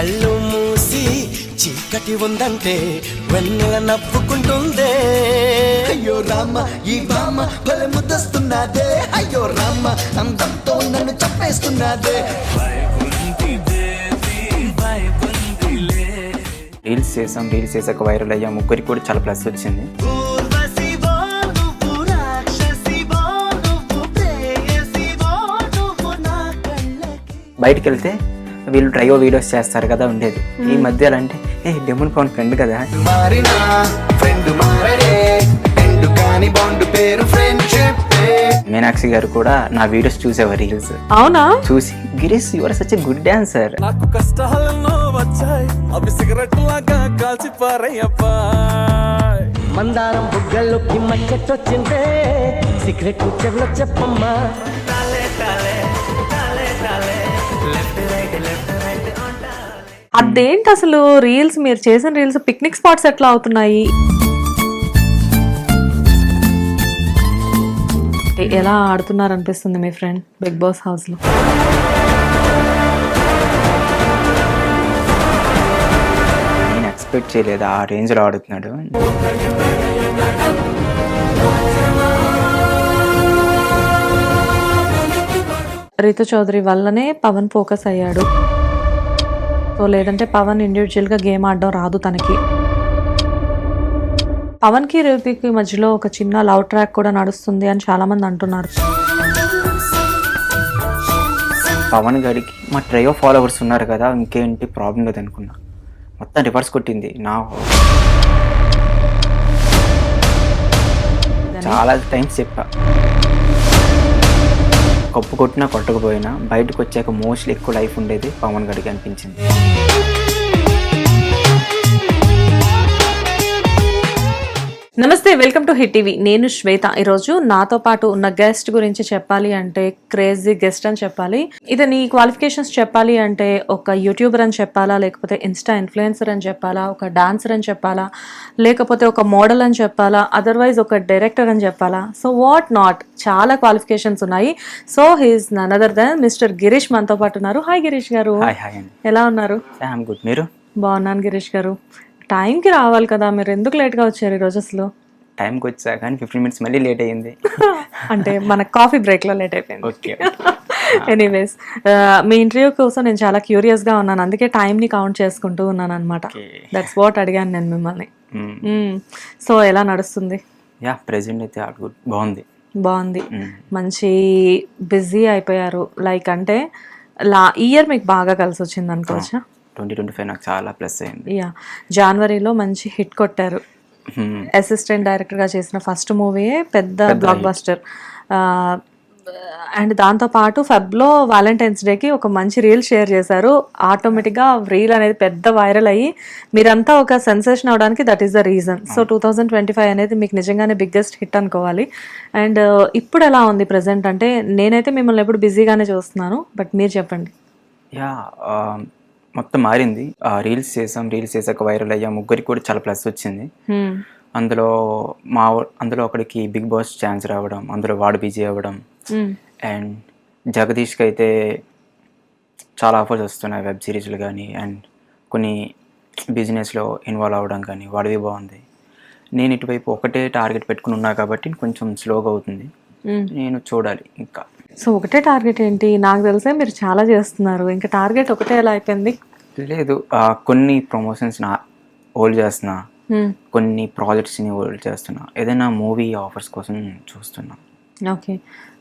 కళ్ళు మూసి చీకటి ఉందంటే వెన్నెల నవ్వుకుంటుందే. అయ్యో రామ ఈ బామ్మ భలే ముద్దస్తున్నదే. అయ్యో రామ అందంతో నన్ను చంపేస్తున్నదే. రీల్స్ చేసాం రీల్స్ చేసాక వైరల్ అయ్యా. ముగ్గురికి కూడా చాలా ప్లస్ వచ్చింది. బయటికి వెళ్తే వీళ్ళు ట్రైయో వీడియోస్ చేస్తారు కదా ఉండేది. ఈ మధ్య అంటే ఏ డెమన్ పవన్ ఫ్రెండ్ కదా? మీనాక్షి గారు కూడా నా వీడియోస్ చూసేవారు రీల్స్. అవునా? చూసి Girish your such good dancer నాకు కష్టాలెన్నో వచ్చాయి అవి సిగరెట్ లాగా కాల్చి పారయ్యప్పా. మందారం బుగ్గల్లోకి మచ్చెట్టొచ్చిందే సీక్రెట్ చెవిలో చెప్పమ్మా. అదేంటి అసలు రీల్స్ మీరు చేసిన రీల్స్ పిక్నిక్ స్పాట్స్ ఎట్లా అవుతున్నాయి? ఎలా ఆడుతున్నారు అనిపిస్తుంది మీ ఫ్రెండ్ బిగ్ బాస్ హౌస్లో నేను ఎక్స్పెక్ట్ చేయలేదు. ఆ రేంజ్లో ఆడుతున్నాడు. రీతు చౌదరి వల్లనే పవన్ ఫోకస్ అయ్యాడు. సో లేదంటే పవన్ ఇండివిజువల్గా గేమ్ ఆడడం రాదు తనకి. పవన్కి రీతికి మధ్యలో ఒక చిన్న లవ్ ట్రాక్ కూడా నడుస్తుంది అని చాలా మంది అంటున్నారు. పవన్ గారికి మా ట్రయో ఫాలోవర్స్ ఉన్నారు కదా ఇంకేంటి ప్రాబ్లం లేదు అనుకున్నా. మొత్తం రివర్స్ కొట్టింది. నా చాలా టైమ్స్ చెప్పా. కప్పు కొట్టినా కొట్టకపోయినా బయటకు వచ్చాక మోస్ట్లీ ఎక్కువ లైఫ్ ఉండేది పవన్ గడికి అనిపించింది. నమస్తే వెల్కమ్ టు హిట్ టీవీ. నేను శ్వేత. ఈరోజు నాతో పాటు ఉన్న గెస్ట్ గురించి చెప్పాలి అంటే క్రేజీ గెస్ట్ అని చెప్పాలి. ఇతని క్వాలిఫికేషన్స్ చెప్పాలి అంటే ఒక యూట్యూబర్ అని చెప్పాలా లేకపోతే ఇన్స్టా ఇన్ఫ్లుయెన్సర్ అని చెప్పాలా ఒక డాన్సర్ అని చెప్పాలా లేకపోతే ఒక మోడల్ అని చెప్పాలా అదర్వైజ్ ఒక డైరెక్టర్ అని చెప్పాలా. సో వాట్ నాట్ చాలా క్వాలిఫికేషన్స్ ఉన్నాయి. So he's none other than mister Girish మనతో పాటు ఉన్నారు. హాయ్ గిరీష్ గారు. ఎలా ఉన్నారు? ఐఎమ్ గుడ్ మీరు? బాగున్నాను గిరీష్ గారు. టైంకి రావాలి కదా మీరు ఎందుకు లేట్గా వచ్చారు ఈరోజు అసలు? టైంకి వచ్చా కానీ ఫిఫ్టీన్ మినిట్స్ మళ్ళీ లేట్ అయ్యింది అంటే మన కాఫీ బ్రేక్లో లేట్ అయిపోయింది. ఓకే ఎనీవేస్ మీ ఇంటర్వ్యూ కోసం నేను చాలా క్యూరియస్గా ఉన్నాను. అందుకే టైంని కౌంట్ చేసుకుంటూ ఉన్నాను అనమాట. దట్స్ వాట్ అడిగాను నేను మిమ్మల్ని. సో ఎలా నడుస్తుంది? యా ప్రెసెంట్ అయితే బాగుంది. బాగుంది. మంచి బిజీ అయిపోయారు. లైక్ అంటే లా ఇయర్ మీకు బాగా కలిసి వచ్చింది అనుకోవచ్చా? ట్వంటీ ట్వంటీ ఫైవ్ నాకు చాలా ప్లస్ అయింది. యా జనవరిలో మంచి హిట్ కొట్టారు. అసిస్టెంట్ డైరెక్టర్గా చేసిన ఫస్ట్ మూవీయే పెద్ద బ్లాక్ బస్టర్ అండ్ దాంతోపాటు ఫెబ్లో వ్యాలంటైన్స్ డేకి ఒక మంచి రీల్ షేర్ చేశారు. ఆటోమేటిక్గా రీల్ అనేది పెద్ద వైరల్ అయ్యి మీరంతా ఒక సెన్సేషన్ అవడానికి that is the reason so two thousand twenty five అనేది మీకు నిజంగానే బిగ్గెస్ట్ హిట్ అనుకోవాలి. అండ్ ఇప్పుడు ఎలా ఉంది ప్రజెంట్ అంటే నేనైతే మిమ్మల్ని ఎప్పుడు బిజీగానే చూస్తున్నాను బట్ మీరు చెప్పండి. యా మొత్తం మారింది. ఆ, రీల్స్ చేసాం రీల్స్ చేసాక వైరల్ అయ్యా. ముగ్గురికి కూడా చాలా ప్లస్ వచ్చింది. అందులో మా అందులో ఒకడికి బిగ్ బాస్ ఛాన్స్ రావడం అందులో వాడు బిజీ అవ్వడం. అండ్ జగదీష్కి అయితే చాలా ఆఫర్స్ వస్తున్నాయి వెబ్ సిరీస్లు కానీ అండ్ కొన్ని బిజినెస్లో ఇన్వాల్వ్ అవ్వడం కానీ వాడివి బాగుంది. నేను ఇటువైపు ఒకటే టార్గెట్ పెట్టుకుని ఉన్నా కాబట్టి కొంచెం స్లోగా అవుతుంది. నేను చూడాలి ఇంకా. సో ఒకటే టార్గెట్ ఏంటి? నాకు తెలిసే మీరు చాలా చేస్తున్నారు. ఇంకా టార్గెట్ ఒకటే ఎలా అయిపోయింది? లేదు కొన్ని ప్రమోషన్స్ నా హోల్డ్ చేస్తున్నా. కొన్ని ప్రాజెక్ట్స్ని హోల్డ్ చేస్తున్నా. ఏదైనా మూవీ ఆఫర్స్ కోసం చూస్తున్నా. ఓకే.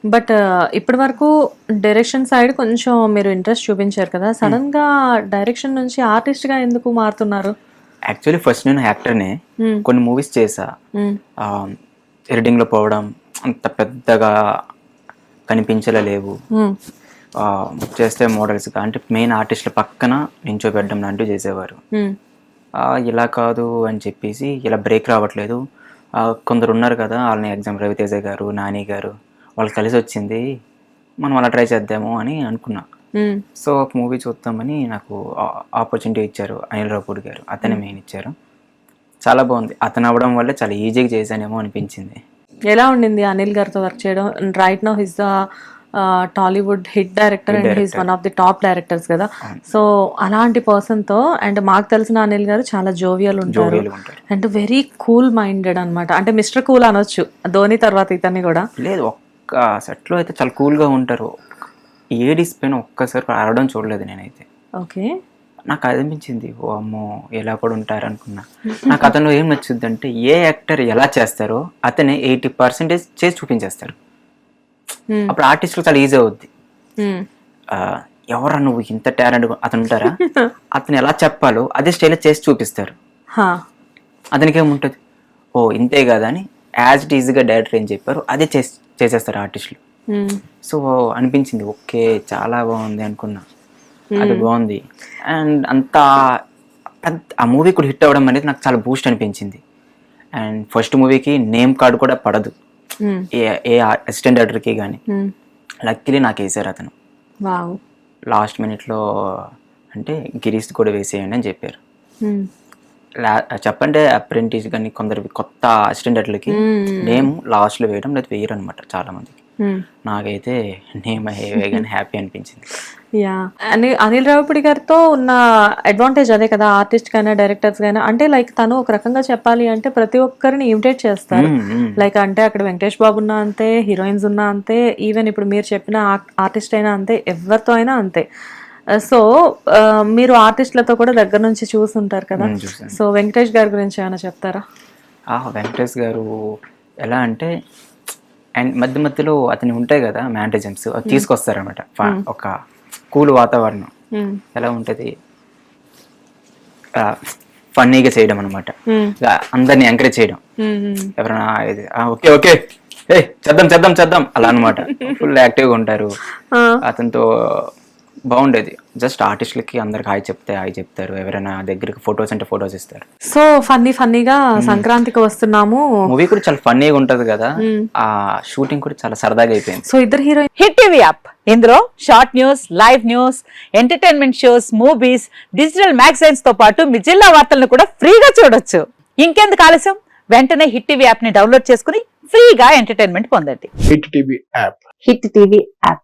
బట్ ఇప్పటి వరకు డైరెక్షన్ సైడ్ కొంచెం మీరు ఇంట్రెస్ట్ చూపించారు కదా. సడన్గా డైరెక్షన్ నుంచి ఆర్టిస్ట్గా ఎందుకు మారుతున్నారు? యాక్చువల్లీ ఫస్ట్ నేను యాక్టర్నే. కొన్ని మూవీస్ చేసా. ఎడిటింగ్లో పోవడం అంత పెద్దగా కనిపించలే లేవు. ఆ, చేస్తే మోడల్స్గా అంటే మెయిన్ ఆర్టిస్టుల పక్కన నించోబెట్టడం లాంటివి చేసేవారు. ఇలా కాదు అని చెప్పేసి ఇలా బ్రేక్ రావట్లేదు. కొందరు ఉన్నారు కదా వాళ్ళని ఎగ్జామ్ రవితేజ గారు నాని గారు వాళ్ళు కలిసి వచ్చింది. మనం అలా ట్రై చేద్దాము అని అనుకున్నా. సో ఒక మూవీ చూద్దామని నాకు ఆపర్చునిటీ ఇచ్చారు అనిల్ రాపూడి గారు. అతనే మెయిన్ ఇచ్చారు. చాలా బాగుంది. అతను అవ్వడం వల్ల చాలా ఈజీగా చేశానేమో అనిపించింది. ఎలా ఉండింది అనిల్ గారితో వర్క్ చేయడం? Right now he's the Tollywood hit director and he's one of the top directors కదా. సో అలాంటి పర్సన్తో అండ్ మాకు తెలిసిన అనిల్ గారు చాలా జోవియల్ ఉంటారు. అండ్ వెరీ కూల్ మైండెడ్ అన్నమాట. అంటే మిస్టర్ కూల్ అనొచ్చు. ధోని తర్వాత ఇతన్ని కూడా. లేదు ఒక్క సెట్లో అయితే చాలా కూల్గా ఉంటారు. ఏడిస్ పైన ఒక్కసారి అరవడం చూడలేదు నేనైతే. ఓకే నాకు అనిపించింది ఓ అమ్మో ఎలా కూడా ఉంటారు అనుకున్నా నాకు అతను ఏం నచ్చుద్ది అంటే ఏ యాక్టర్ ఎలా చేస్తారో అతనే ఎయిటీ పర్సెంటేజ్ చేసి చూపించేస్తారు అప్పుడు ఆర్టిస్టులు చాలా ఈజీ అవుద్ది. ఎవరా నువ్వు ఇంత టాలెంట్ అతను ఉంటారా? అతను ఎలా చెప్పాలో అదే స్టైల్ చేసి చూపిస్తారు. అతనికి ఏముంటుంది ఓ ఇంతే కదా అని యాజ్ ఇట్ ఈజీగా డైరెక్టర్ ఏం చెప్పారు అదే చేసి చేసేస్తారు ఆర్టిస్టులు. సో అనిపించింది ఓకే చాలా బాగుంది అనుకున్నా. అది బాగుంది. అండ్ అంతా పెద్ద- ఆ మూవీ కూడా హిట్ అవ్వడం అనేది నాకు చాలా బూస్ట్ అనిపించింది. అండ్ ఫస్ట్ మూవీకి నేమ్ కార్డు కూడా పడదు. ఏ ఏ అసిస్టెంట్ డైరెక్టర్కి కానీ లక్కీలీ నాకు వేసారు అతను. లాస్ట్ మినిట్లో అంటే గిరీష్ కూడా వేసేయండి అని చెప్పారు. చెప్పంటే అప్రెంటిస్ కానీ కొందరు కొత్త అసిస్టెంట్ డైరెక్టర్లకి నేమ్ లాస్ట్లో వేయడం లేదా వేయరు అనమాట చాలా మందికి నాకైతే నేమ్ వేయగానే హ్యాపీ అనిపించింది. యా అని అనిల్ రావిపూడి గారితో ఉన్న అడ్వాంటేజ్ అదే కదా ఆర్టిస్ట్ కైనా డైరెక్టర్స్ కైనా. అంటే లైక్ తను ఒక రకంగా చెప్పాలి అంటే ప్రతి ఒక్కరిని ఇమిటేట్ చేస్తారు. మ్మ్, మ్మ్. లైక్ అంటే అక్కడ వెంకటేష్ బాబు ఉన్నా అంతే హీరోయిన్స్ ఉన్నా అంతే ఈవెన్ ఇప్పుడు మీరు చెప్పిన ఆర్టిస్ట్ అయినా అంతే ఎవరితో అయినా అంతే. సో మీరు ఆర్టిస్టులతో కూడా దగ్గర నుంచి చూస్తుంటారు కదా. సో వెంకటేష్ గారి గురించి ఏమైనా చెప్తారా? వెంకటేష్ గారు ఎలా అంటే అండ్ మధ్య మధ్యలో అతని ఉంటాయి కదా మ్యాంటజమ్స్ అవి తీసుకొస్తారనమాట ఒక కూల్ వాతావరణం. ఎలా ఉంటుంది? ఫన్నీగా చేయడం అనమాట అందరిని ఎంకరేజ్ చేయడం. ఎవరైనా ఇది, "ఆ, ఓకే ఓకే. ఏ చేద్దాం చేద్దాం చేద్దాం. అలా అనమాట ఫుల్ యాక్టివ్గా ఉంటారు. అతనితో బాగుండేది. జస్ట్ ఆర్టిస్టులకి అందరికి హాయ్ చెప్తే హాయ్ చెప్తారు. ఎవరైనా దగ్గరికి ఫొటోస్ అంటే ఫొటోస్ ఇస్తారు. సో ఫన్నీ ఫన్నీగా సంక్రాంతికి వస్తున్నాము. మూవీ కూడా చాలా ఫన్నీగా ఉంటది కదా. ఆ షూటింగ్ కూడా చాలా సరదాగా అయిపోయింది. సో ఇద్దరు హీరోయిన్ హిట్ టీవీ యాప్. ఇందులో short news live news entertainment shows movies digital మ్యాగజైన్స్తో పాటు మీ జిల్లా వార్తలను కూడా ఫ్రీగా చూడొచ్చు. ఇంకెందుకు ఆలస్యం? వెంటనే హిట్ టీవీ యాప్ని డౌన్లోడ్ చేసుకుని ఫ్రీగా ఎంటర్టైన్మెంట్ పొందండి. Hit TV app. Hit TV app.